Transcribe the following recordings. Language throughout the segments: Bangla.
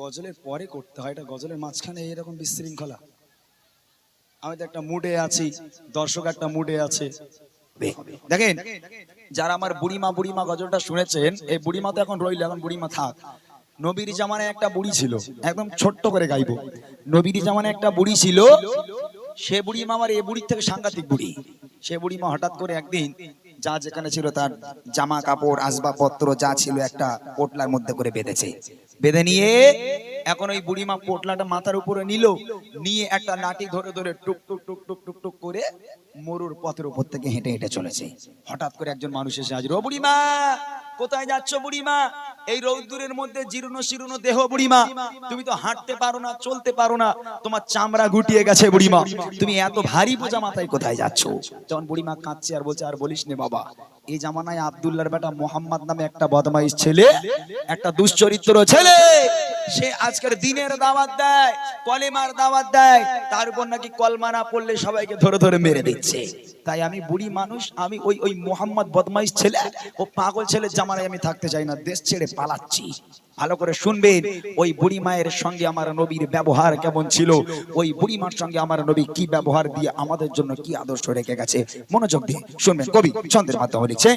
গজলের পরে করতে হয়, এটা গজলের মাঝখানে এরকম বিশৃঙ্খলা। আমি তো একটা মুডে আছি, দর্শক একটা মুডে আছে। দেখেন, যারা আমার বুড়িমা বুড়িমা গজলটা শুনেছেন, এই বুড়িমা তো এখন রইল, এখন বুড়িমা থাক। নবীর জামানায় একটা বুড়ি ছিল, একদম ছোট্ট করে গাইবো। নবীর জামানায় একটা বুড়ি ছিল, সে বুড়ি মা আমার এ বুড়ির থেকে সাংঘাতিক বুড়ি। সে বুড়ি মা হঠাৎ করে একদিন যা যেখানে ছিল তার জামা কাপড়, আসবাবপত্র যা ছিল একটা পোটলার মধ্যে করে বেঁধেছে। বেঁধে নিয়ে এখন ওই বুড়িমা পোটলাটা মাথার উপরে নিল, নিয়ে একটা লাঠি ধরে ধরে টুক টুক টুক টুক টুক টুক করে মরুর পথের উপর থেকে হেঁটে হেঁটে চলেছে। হঠাৎ করে একজন মানুষ এসে হাজির, ও বুড়িমা, কোথায় যাচ্ছ বুড়িমা? এই রৌদ্রের মধ্যে জীর্ণ শীর্ণ দেহ বুড়িমা। তুমি তো হাঁটতে পারো না, চলতে পারো না, তোমার চামড়া গুটিয়ে গেছে বুড়িমা। তুমি এত ভারী বোঝা মাথায় কোথায় যাচ্ছ? যখন বুড়িমা কাঁদছে আর বলছে, আর বলিস নে বাবা, এই জামানায় আব্দুল্লাহর বেটা মোহাম্মদ নামে একটা বদমাইশ ছেলে, একটা দুশ্চরিত্র ছেলে সে আজকের দিনের দাওয়াত দেয়, কলেমার দাওয়াত দেয়, তার উপর নাকি কলমা না পড়লে সবাইকে ধরে ধরে মেরে দিচ্ছে। তাই আমি বুড়ি মানুষ, আমি ওই ওই মোহাম্মদ বদমাইশ ছেলে, ও পাগল ছেলের জামানায় আমি থাকতে চাই না, দেশ ছেড়ে পালাচ্ছি। ভালো করে শুনবেন, ওই বুড়ি মায়ের সঙ্গে আমার নবীর ব্যবহার কেমন ছিল, ওই বুড়ি মার সঙ্গে আমার নবী কি ব্যবহার দিয়ে আমাদের জন্য কি আদর্শ রেখে গেছে, মনোযোগ দিয়ে শুনবেন কবি ছন্দের মাধ্যমে লিখছে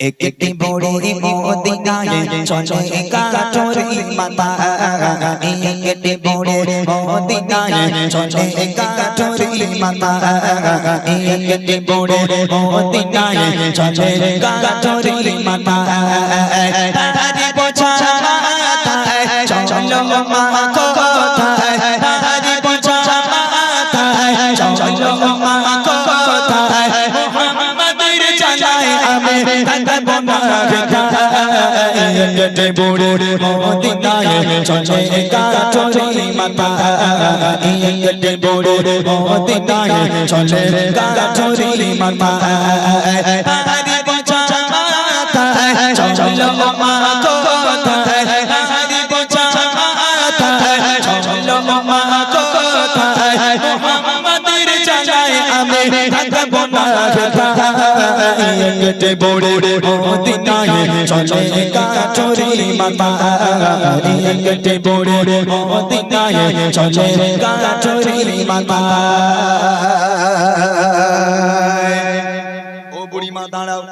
একটি বড়ি মদিনায় চলে কাঠরি মাতা। একটি বড়ি মদিনায় চলে কাঠরি মাতা। একটি বড়ি মদিনায় চলে কাঠরি মাতা। চলো মা। গেটে বুড়ে মদিনায় চলে কাঠরি মাতা। গেটে বুড়ে মদিনায় চলে কাঠরি মাতা। হারি বোঝা মাথায় চলো মা কোথায় হারি বোঝা মাথায় চলো মা কোথায় মোহাম্মদের চালায় আমি থাকব না। গেটে বুড়ে মদিনায় চলে কাঠরি মাতা। গেটে বুড়ে মদিনায় চলে কাঠরি মাতা। ও বুড়িমা, দাঁড়াও।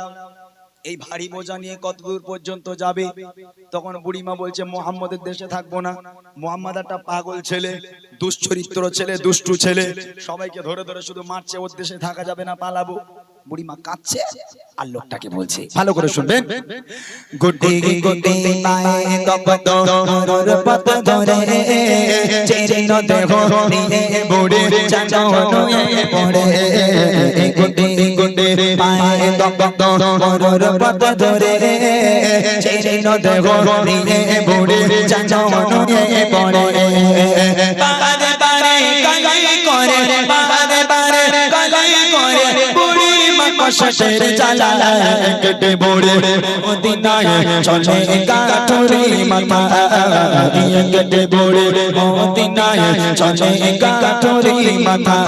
এই ভারী বোঝা নিয়ে কত দূর পর্যন্ত যাবে? তখন বুড়িমা বলছে, মোহাম্মদের দেশে থাকব না। মোহাম্মদ একটা পাগল ছেলে, দুশ্চরিত্র ছেলে, দুষ্টু ছেলে। সবাইকে ধরে ধরে শুধু মারছে, ওর দেশে থাকা যাবে না, পালাবো। বুড়িমা কাঁদছে আর লোকটাকে বলছে ভালো করে শুনবেন গুড্ডি গুড্ডি পায়ে দপদ মরুর পথ ধরে চেরিন দেহ নিয়ে বুড়ে চাচনুয়ে পড়ে গুড্ডি গুড্ডি পায়ে দপদ মরুর পথ ধরে চেরিন দেহ নিয়ে বুড়ে চাচনুয়ে পড়ে কষের জ্বালা কেটে বড়ে মদিনায় চলে কাঠরি মাতা কেটে বড়ে মদিনায় চলে মা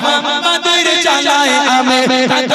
আমি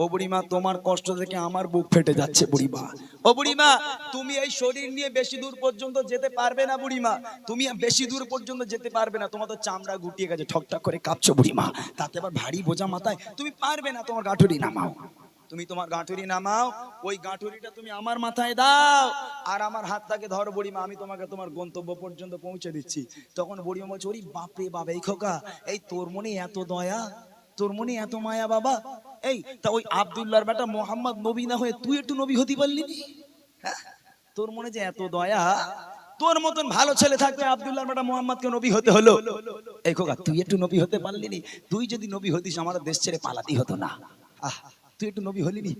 ও বুড়িমা, তোমার কষ্ট আমার বুক ফেটে যাচ্ছে বুড়িমা। ও বুড়িমা, তুমি এই শরীর নিয়ে বেশি দূর পর্যন্ত যেতে পারবে না বুড়িমা। তুমি বেশি দূর পর্যন্ত যেতে পারবে না। তোমার তো চামড়া গুটিয়ে গেছে, ঠকঠক করে কাঁপছো বুড়িমা। তাতে আবার ভারী বোঝা মাথায়, তুমি পারবে না তোমার নামাও। তুমি তোমার গাঁটুরি নামাও, ওই গাঁটুরিটা তুমি আমার মাথায় দাও। আর আমার হাতটাকে ধরো বুড়িমা, আমি তোমাকে তোমার গন্তব্য পর্যন্ত পৌঁছে দিচ্ছি। তখন বুড়িমা বলছে, ওরে বাপরে বাবা এই খোকা, এই তোর মনে এত দয়া? তোর মনে এত মায়া বাবা? এই, তা ওই আবদুল্লাহর বেটা মোহাম্মদ নবী না হয়ে তুই একটু নবী হতে পারলি হ্যাঁ? তোর মনে যে এত দয়া, তোর মতন ভালো ছেলে থাকতে আবদুল্লাহ বেটা মোহাম্মদকে নবী হতে হলো। এই খোকা, তুই একটু নবী হতে পারলিনি তুই যদি নবী হতিস, আমাদের দেশ ছেড়ে পালাতি হতো না। আহ, তুই একটু নবী হলি নি?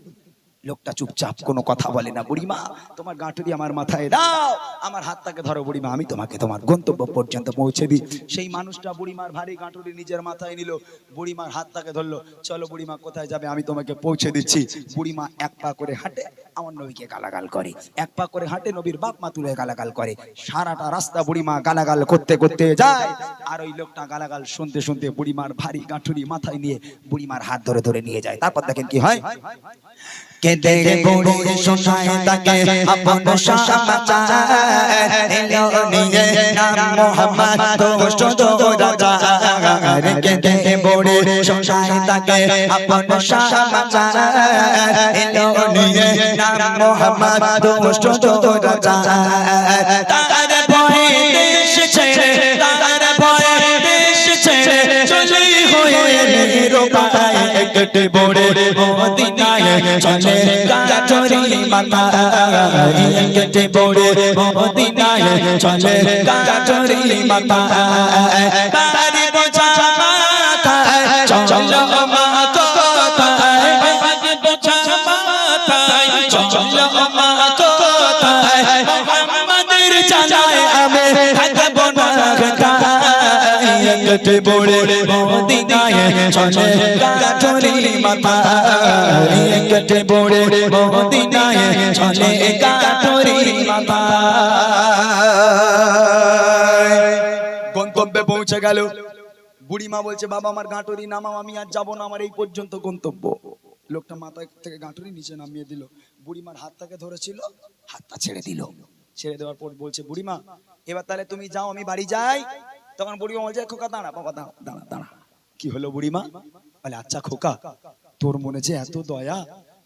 লোকটা চুপচাপ কোনো কথা বলে না, বুড়িমা, তোমার গাঁটুরি আমার মাথায় দাও, আমার হাতটাকে ধরো বুড়িমা, আমি তোমাকে তোমার গন্তব্য পর্যন্ত পৌঁছে দিই। সেই মানুষটা বুড়িমার ভারী গাঁটুরি নিজের মাথায় নিল, বুড়িমার হাতটাকে ধরলো, চলো বুড়িমা কোথায় যাবে আমি তোমাকে পৌঁছে দিচ্ছি। বুড়িমা এক পা করে হাঁটে আমার নবীকে গালাগাল করে। এক পা করে হাঁটে নবীর বাপ মা তুলে গালাগাল করে। সারাটা রাস্তা বুড়িমা গালাগাল করতে করতে যায়। আর ওই লোকটা গালাগাল শুনতে শুনতে বুড়িমার ভারী গাঁটুরি মাথায় নিয়ে বুড়িমার হাত ধরে ধরে নিয়ে যায়। তারপর দেখেন কি হয়? কেঁদে বুড়ি শোনায় তাকে আপন সমাচার এলো নিয়ে নাম মোহাম্মদ দোষ্ট রাজা। কেঁদে শোনায় তাকে আপন সমাচার, এলো নিয়ে নাম মোহাম্মদ দোষ্ট রাজা তার ভয়ে দেশ ছেড়ে, তার ভয়ে দেশ ছেড়ে চলে হয়ে নিরুপায় একটে বড়ে মদিনায় চলে কাঠরি মাতা একটে বড়ে মদিনায় চলে কাঠরি মাতা তারি বড়ে বড়ে গন্তব্যে পৌঁছে গেল। বুড়িমা বলছে, বাবা, আমার গাঁটুরি নামাও, আমি আর যাব না, আমার এই পর্যন্ত গন্তব্য। লোকটা মাথা থেকে গাঁটুরি নিচে নামিয়ে দিল। বুড়িমার হাতটাকে ধরেছিল, হাতটা ছেড়ে দিল। ছেড়ে দেওয়ার পর বলছে, বুড়িমা, এবার তাহলে তুমি যাও, আমি বাড়ি যাই। তখন বুড়িমা বলছে, খোকা, দাঁড়া, বাবা দাঁড়া দাঁড়া দাঁড়া। কি হলো বুড়িমা? বলে আচ্ছা খোকা, তোর মনে যে এত দয়া,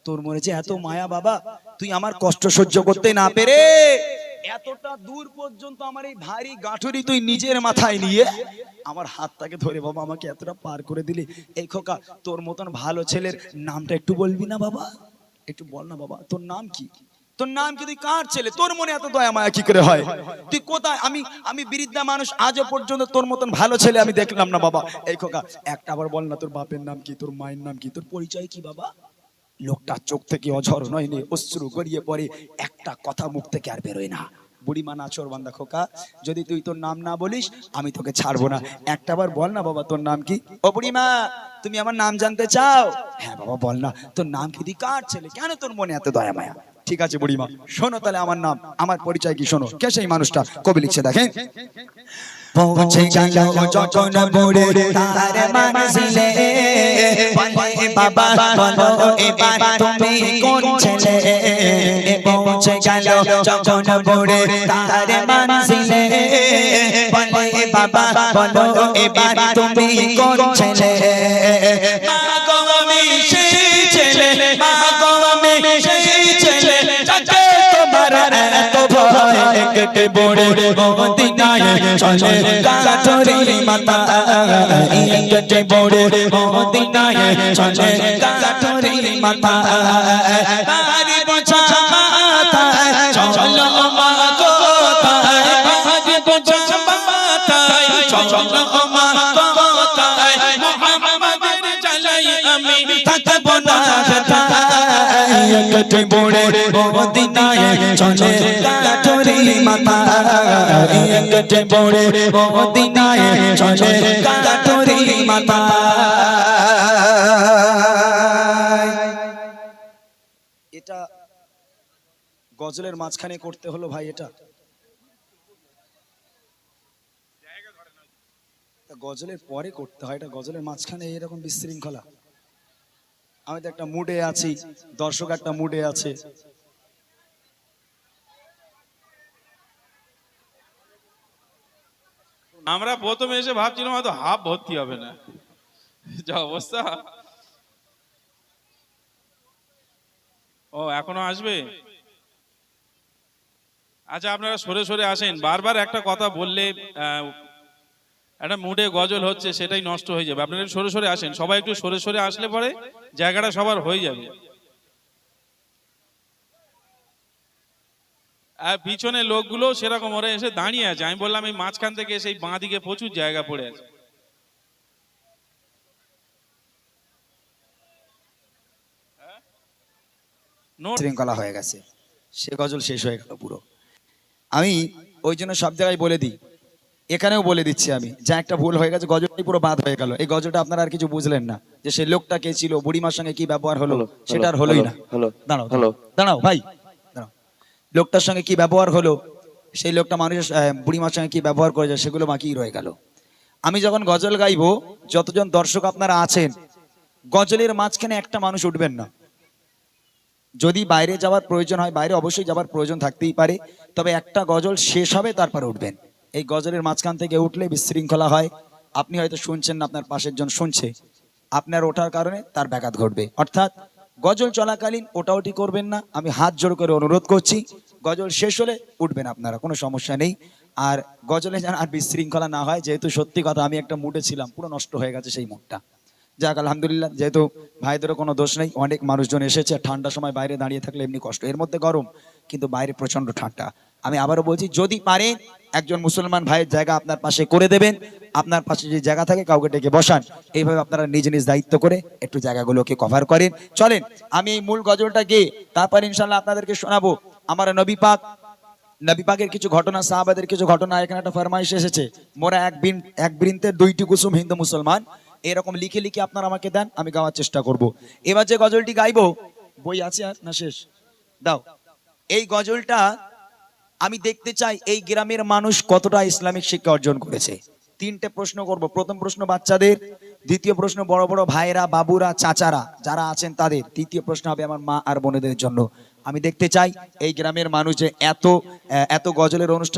তোর মনে যে এত মায়া, বাবা, তুই আমার কষ্ট সহ্য করতে না পেরে, এতটা দূর পর্যন্ত আমার এই ভারী গাঁঠুরি তুই নিজের মাথায় নিয়ে আমার হাতটাকে ধরে, বাবা, আমাকে এতটা পার করে দিলি। এই খোকা, তোর মতন ভালো ছেলের নামটা একটু বলবি না, বাবা? একটু বল না, বাবা, তোর নাম কি? তোর নাম কি তুই কার ছেলে? তোর মনে এত দয়া মায়া কি করে হয়? তুই কোথায়? আমি আমি বিরিদ্ধা মানুষ, আজও পর্যন্ত তোর মতন ভালো ছেলে আমি দেখলাম না বাবা। এই খোকা, একটা আবার বল না, তোর বাপের নাম কি? তোর মায়ের নাম কি? তোর পরিচয় কি বাবা? লোকটা চোখ থেকে অঝর নয় নে, অশ্রু গড়িয়ে পড়ে, একটা কথা মুখ থেকে আর বেরোয় না। বুড়িমা নাচর বান্দা খোকা, যদি তুই তোর নাম না বলিস, আমি তোকে ছাড়বো না। একটা বার বল না বাবা, তোর নাম কি? ও বুড়িমা তুমি আমার নাম জানতে চাও? হ্যাঁ বাবা, বল না। তোর নাম কি? তুই কার ছেলে। কেন তোর মনে এত দয়া মায়া? ঠিক আছে বুড়িমা শোনো তাহলে আমার নাম, আমার পরিচয় কি শোনো? কে সেই মানুষটা? কবি লিখছে, দেখেন। পৌঁছে গেল যখন বুড়ে তার মানসিলে। বলে, বাবা, বলো, এবার তুমি কোন ছেলে? পৌঁছে গেল যখন বুড়ে তার মানসিলে। বলে, বাবা, বলো, এবার তুমি কোন ছেলে? মা গো, আমি সেই ছেলে, মা গো, আমি সেই ছেলে, যাকে তোমার এত ভয় একটে বড়ে? মদিনায় চলে কাঠরি মাতা একটে বড়ে মদিনায় চলে কাঠরি মাতা তারি বোঝা মাথায় চলো মা কোথায় বাগে বোঝা মাথায় চলো মা কোথায় মোহাম্মদের জ্বালাই আমি থাকব না একটে বড়ে মদিনায় চলে এটা গজলের মাঝখানে করতে হলো ভাই এটা। গজলের পরে করতে হয়, এটা গজলের মাঝখানে এরকম বিশৃঙ্খলা। আমি তো একটা মুডে আছি, দর্শক একটা মুডে আছে। আমরা প্রথমে এসে ভাবছিলাম হয়তো হাফ ভর্তি হবে না। যা অবস্থা। ও, এখনও আসবে? আচ্ছা আপনারা সরে সরে আসেন। বারবার একটা কথা বললে একটা মুডে গজল হচ্ছে, সেটাই নষ্ট হয়ে যাবে। আপনারা সরে সরে আসেন। সবাই একটু সরে সরে আসলে পরে জায়গাটা সবার হয়ে যাবে। আর পিছনে লোকগুলো সেরকম ওরা এসে দাঁড়িয়ে আছে। আমি বললাম এই মাঝখান থেকে সেই বাঁ দিকে প্রচুর জায়গা পড়ে আছে। শৃঙ্খলা হয়ে গেছে। সে গজল শেষ হয়ে গেল পুরো। আমি ওই জন্য সব জায়গায় বলে দিই। এখানেও বলে দিচ্ছি আমি যা একটা ভুল হয়ে গেছে গজলটাই পুরো বাদ হয়ে গেল। এই গজলটা আপনারা আর কিছু বুঝলেন না যে সে লোকটা কে ছিল বুড়িমার সঙ্গে কি ব্যবহার হলো সেটা আর হলোই না। দাঁড়াও দাঁড়াও ভাই। লোকটার সঙ্গে কি ব্যবহার হলো? সেই লোকটা মানুষের বুড়িমার সঙ্গে কি ব্যবহার করেছে সেগুলো বাকি রয়ে গেল। আমি যখন গজল গাইবো, যতজন দর্শক আপনারা আছেন, গজলের মাঝখানে একটা মানুষ উঠবেন না। যদি বাইরে যাওয়ার প্রয়োজন হয়, বাইরে অবশ্যই যাওয়ার প্রয়োজন থাকতেই পারে, তবে একটা গজল শেষ হবে, তারপর উঠবেন। এই গজলের মাঝখান থেকে উঠলে বিশৃঙ্খলা হয়। আপনি হয়তো শুনছেন না, আপনার পাশের জন শুনছে। আপনার ওঠার কারণে তার ব্যাঘাত ঘটবে। অর্থাৎ গজল চলাকালীন ওটাওটি করবেন না। আমি হাত জোড় করে অনুরোধ করছি, গজল শেষ হলে উঠবেন আপনারা, কোনো সমস্যা নেই। আর গজলে যেন আর বিশৃঙ্খলা না হয়, যেহেতু সত্যি কথা, আমি একটা মুডে ছিলাম, পুরো নষ্ট হয়ে গেছে সেই মুডটা যাক, আলহামদুলিল্লাহ, যেহেতু ভাইদেরও কোনো দোষ নেই, অনেক মানুষজন এসেছে ঠান্ডা সময় বাইরে দাঁড়িয়ে থাকলে এমনি কষ্ট। এর মধ্যে গরম, কিন্তু বাইরে প্রচণ্ড ঠান্ডা। আমি আবারও বলছি, যদি পারেন, একজন মুসলমান ভাইয়ের জায়গা আপনার পাশে করে দেবেন। আপনার পাশে যে জায়গা থাকে, কাউকে ডেকে বসান। এইভাবে আপনারা নিজ নিজ দায়িত্ব করে একটু জায়গাগুলোকে কভার করেন। চলেন, আমি এই মূল গজলটা গিয়ে তারপর ইনশাল্লাহ আপনাদেরকে শোনাবো। আমার নবী পাক, নবী পাকের কিছু ঘটনা, সাহাবাদের কিছু ঘটনা, এখানে একটা ফরমাইশ এসেছে। মোরা এক বিন, এক বৃন্তের দুইটি কুসুম হিন্দু মুসলমান। এরকম লিখে লিখে আপনারা আমাকে দেন, আমি গাওয়ার চেষ্টা করব। এবার যে গজলটি গাইবো, বই আছে আর না শেষ? দাও। এই গজলটা আমি দেখতে চাই এই গ্রামের মানুষ কতটা ইসলামিক শিক্ষা অর্জন করেছে। তিনটে প্রশ্ন করব। প্রথম প্রশ্ন বাচ্চাদের, দ্বিতীয় প্রশ্ন বড় বড় ভাইরা বাবুরা, চাচারা যারা আছেন তাদের। তৃতীয় প্রশ্ন হবে আমার মা আর বোনেদের জন্য। আমি দেখতে চাই এই গ্রামের মানুষ যে এত এত গজলের অনুষ্ঠান